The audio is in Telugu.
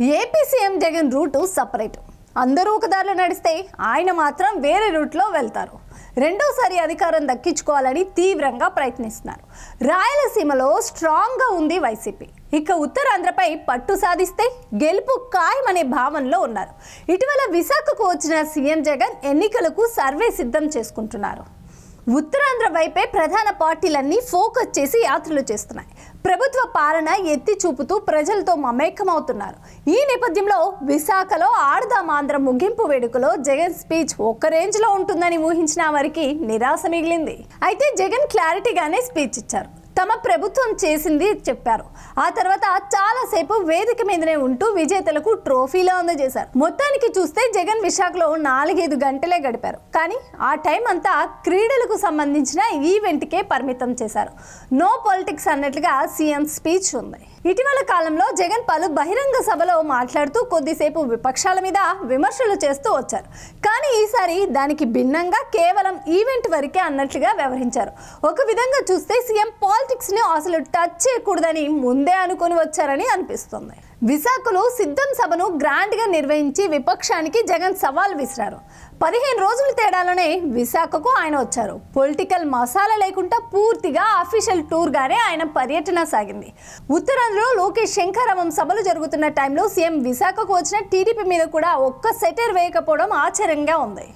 AP CM Jagan route separate. అందరూ ఒక దారిలో నడిస్తే ఆయన మాత్రం వేరే రూట్లో వెళ్తారు. రెండోసారి అధికారం దక్కించుకోవాలని తీవ్రంగా ప్రయత్నిస్తున్నారు. రాయలసీమలో స్ట్రాంగ్గా ఉంది వైసీపీ. ఇక ఉత్తరాంధ్రపై పట్టు సాధిస్తే గెలుపు ఖాయమనే భావనలో ఉన్నారు. ఇటీవల విశాఖకు వచ్చిన సీఎం జగన్ ఎన్నికలకు సర్వే సిద్ధం చేసుకుంటున్నారు. ఉత్తరాంధ్ర వైపే ప్రధాన పార్టీలన్నీ ఫోకస్ చేసి యాత్రలు చేస్తున్నాయి. ప్రభుత్వ పాలన ఎత్తి చూపుతూ ప్రజలతో మమేకమవుతున్నారు. ఈ నేపథ్యంలో విశాఖలో ఆడదామాంధ్ర ముగింపు వేడుకలో జగన్ స్పీచ్ ఒక్క రేంజ్లో ఉంటుందని ఊహించిన వారికి నిరాశ మిగిలింది. అయితే జగన్ క్లారిటీగానే స్పీచ్ ఇచ్చారు. తమ ప్రభుత్వం చేసింది చెప్పారు. ఆ తర్వాత చాలాసేపు వేదిక మీదనే ఉంటూ విజేతలకు ట్రోఫీలు అందజేశారు. మొత్తానికి చూస్తే జగన్ విశాఖలో నాలుగైదు గంటలే గడిపారు. కానీ ఆ టైం అంతా క్రీడలకు సంబంధించిన ఈవెంట్కే పరిమితం చేశారు. నో పాలిటిక్స్ అన్నట్లుగా సీఎం స్పీచ్ ఉంది. ఇటీవల కాలంలో జగన్ పలు బహిరంగ సభలో మాట్లాడుతూ కొద్దిసేపు విపక్షాల మీద విమర్శలు చేస్తూ వచ్చారు. కానీ ఈసారి దానికి భిన్నంగా కేవలం ఈవెంట్ వరకే అన్నట్లుగా వ్యవహరించారు. ఒక విధంగా చూస్తే సీఎం పాలిటిక్స్ని అసలు టచ్ చేయకూడదని ముందే అనుకొని వచ్చారని అనిపిస్తుంది. విశాఖలో సిద్ధం సభను గ్రాండ్గా నిర్వహించి విపక్షానికి జగన్ సవాల్ విసిరారు. పదిహేను రోజుల తేడాలోనే విశాఖకు ఆయన వచ్చారు. పొలిటికల్ మసాలా లేకుండా పూర్తిగా అఫీషియల్ టూర్గానే ఆయన పర్యటన సాగింది. ఉత్తరాంధ్రలో లోకేష్ శంకరమం సభలు జరుగుతున్న టైంలో సీఎం విశాఖకు వచ్చిన టీడీపీ మీద కూడా ఒక్క సెటర్ వేయకపోవడం ఆశ్చర్యంగా ఉంది.